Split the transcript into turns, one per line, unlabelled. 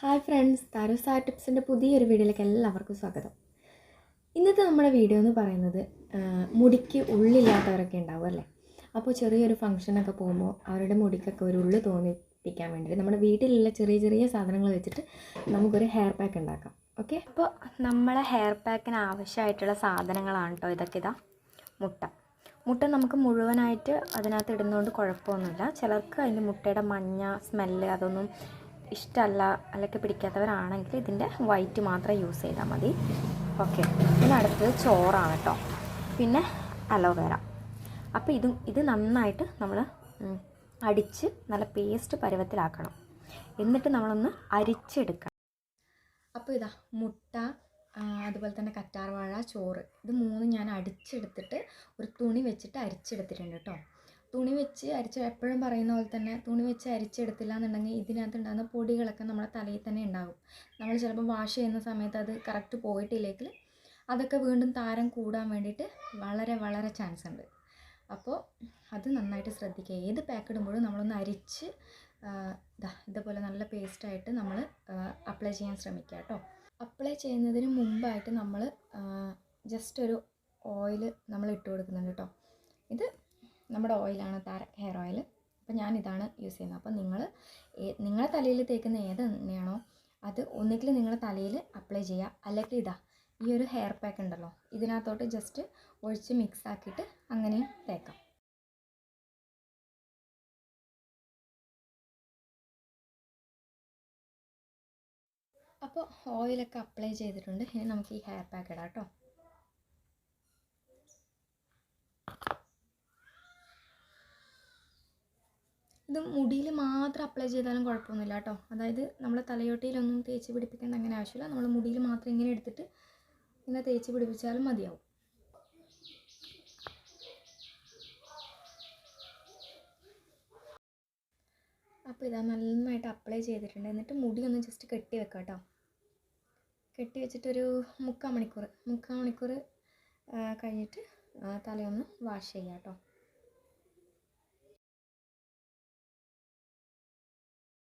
Hi friends താരോസാ ടിപ്സിന്റെ പുതിയൊരു വീഡിയോയിലേക്ക് എല്ലാവർക്കും സ്വാഗതം. ഇന്നത്തെ നമ്മുടെ വീഡിയോ എന്ന് പറയുന്നത് മുടിക്ക് ഉള്ളില്ലാത്തവരൊക്കെ ഉണ്ടാവും അല്ലേ? അപ്പോൾ ചെറിയൊരു ഫംഗ്ഷനൊക്കെ പോകുമ്പോൾ അവരുടെ മുടിക്കൊക്കെ ഒരു ഉള്ളു തോന്നിപ്പിക്കാൻ വേണ്ടിയിട്ട് നമ്മുടെ വീട്ടിലുള്ള ചെറിയ ചെറിയ സാധനങ്ങൾ വെച്ചിട്ട് നമുക്കൊരു ഹെയർ പാക്ക് ഉണ്ടാക്കാം. ഓക്കെ
അപ്പോൾ നമ്മളെ ഹെയർ പാക്കിന് ആവശ്യമായിട്ടുള്ള സാധനങ്ങളാണ് കേട്ടോ ഇതൊക്കെ ഇതാ. മുട്ട. മുട്ട നമുക്ക് മുഴുവനായിട്ട് അതിനകത്ത് ഇടുന്നതുകൊണ്ട് കുഴപ്പമൊന്നുമില്ല. ചിലർക്ക് അതിന്റെ മുട്ടയുടെ മഞ്ഞ സ്മെല്ല് അതൊന്നും ഇഷ്ടമല്ല അല്ലെങ്കിൽ പിടിക്കാത്തവരാണെങ്കിൽ ഇതിന്റെ വൈറ്റ് മാത്രം യൂസ് ചെയ്താൽ മതി. ഓക്കെ പിന്നെ അടുത്തത് ചോറാണ് കേട്ടോ. പിന്നെ അലോവേര. അപ്പോൾ ഇതും ഇത് നന്നായിട്ട് നമ്മൾ അടിച്ച് നല്ല പേസ്റ്റ് പരുവത്തിലാക്കണം. എന്നിട്ട് നമ്മളൊന്ന് അരിച്ചെടുക്കണം.
അപ്പോൾ ഇതാ മുട്ട അതുപോലെ തന്നെ കറ്റാർവാഴ ചോറ്. ഇത് മൂന്നും ഞാൻ അടിച്ചെടുത്തിട്ട് ഒരു തുണി വെച്ചിട്ട് അരിച്ചെടുത്തിട്ടുണ്ട് കേട്ടോ. തുണി വെച്ച് അരിച്ച് എപ്പോഴും പറയുന്ന പോലെ തന്നെ തുണി വെച്ച് അരിച്ചെടുത്തില്ല എന്നുണ്ടെങ്കിൽ ഇതിനകത്ത് ഉണ്ടാകുന്ന പൊടികളൊക്കെ നമ്മുടെ തലയിൽ തന്നെ ഉണ്ടാകും. നമ്മൾ ചിലപ്പോൾ വാഷ് ചെയ്യുന്ന സമയത്ത് അത് കറക്റ്റ് പോയിട്ടില്ലെങ്കിൽ അതൊക്കെ വീണ്ടും താരം കൂടാൻ വേണ്ടിയിട്ട് വളരെ വളരെ ചാൻസ് ഉണ്ട്. അപ്പോൾ അത് നന്നായിട്ട് ശ്രദ്ധിക്കുക. ഏത് പാക്ക് ഇടുമ്പോഴും നമ്മളൊന്ന് അരിച്ച് ഇതേപോലെ നല്ല പേസ്റ്റായിട്ട് നമ്മൾ അപ്ലൈ ചെയ്യാൻ ശ്രമിക്കുക കേട്ടോ. അപ്ലൈ ചെയ്യുന്നതിന് മുമ്പായിട്ട് നമ്മൾ ജസ്റ്റ് ഒരു ഓയിൽ നമ്മൾ ഇട്ട് കൊടുക്കുന്നുണ്ട് കേട്ടോ. ഇത് നമ്മുടെ ഓയിലാണ് താര ഹെയർ ഓയിൽ. അപ്പോൾ ഞാനിതാണ് യൂസ് ചെയ്യുന്നത്. അപ്പോൾ നിങ്ങൾ നിങ്ങളെ തലയിൽ തേക്കുന്ന ഏത് എണ്ണയാണോ അത് ഒന്നുകിൽ നിങ്ങളുടെ തലയിൽ അപ്ലൈ ചെയ്യുക. അല്ലെങ്കിൽ ഇതാ ഈ ഒരു ഹെയർ പാക്ക് ഉണ്ടല്ലോ ഇതിനകത്തോട്ട് ജസ്റ്റ് ഒഴിച്ച് മിക്സ് ആക്കിയിട്ട് അങ്ങനെ തേക്കാം. അപ്പോൾ ഓയിലൊക്കെ അപ്ലൈ ചെയ്തിട്ടുണ്ട്. ഇനി നമുക്ക് ഈ ഹെയർ പാക്ക് ഇടാം കേട്ടോ. ഇത് മുടിയിൽ മാത്രം അപ്ലൈ ചെയ്താലും കുഴപ്പമൊന്നുമില്ല കേട്ടോ. അതായത് നമ്മൾ തലയോട്ടിയിലൊന്നും തേച്ച് പിടിപ്പിക്കേണ്ട അങ്ങനെ ആവശ്യമില്ല. നമ്മൾ മുടിയിൽ മാത്രം ഇങ്ങനെ എടുത്തിട്ട് ഇങ്ങനെ തേച്ച് പിടിപ്പിച്ചാലും മതിയാവും. അപ്പോൾ ഇതാ നന്നായിട്ട് അപ്ലൈ ചെയ്തിട്ടുണ്ട്. എന്നിട്ട് മുടി ഒന്ന് ജസ്റ്റ് കെട്ടി വെക്കാം കേട്ടോ. കെട്ടി വെച്ചിട്ടൊരു മുക്കാൽ മണിക്കൂർ മുക്കാൽ മണിക്കൂർ കഴിഞ്ഞിട്ട് തലയൊന്ന് വാഷ് ചെയ്യാം കേട്ടോ.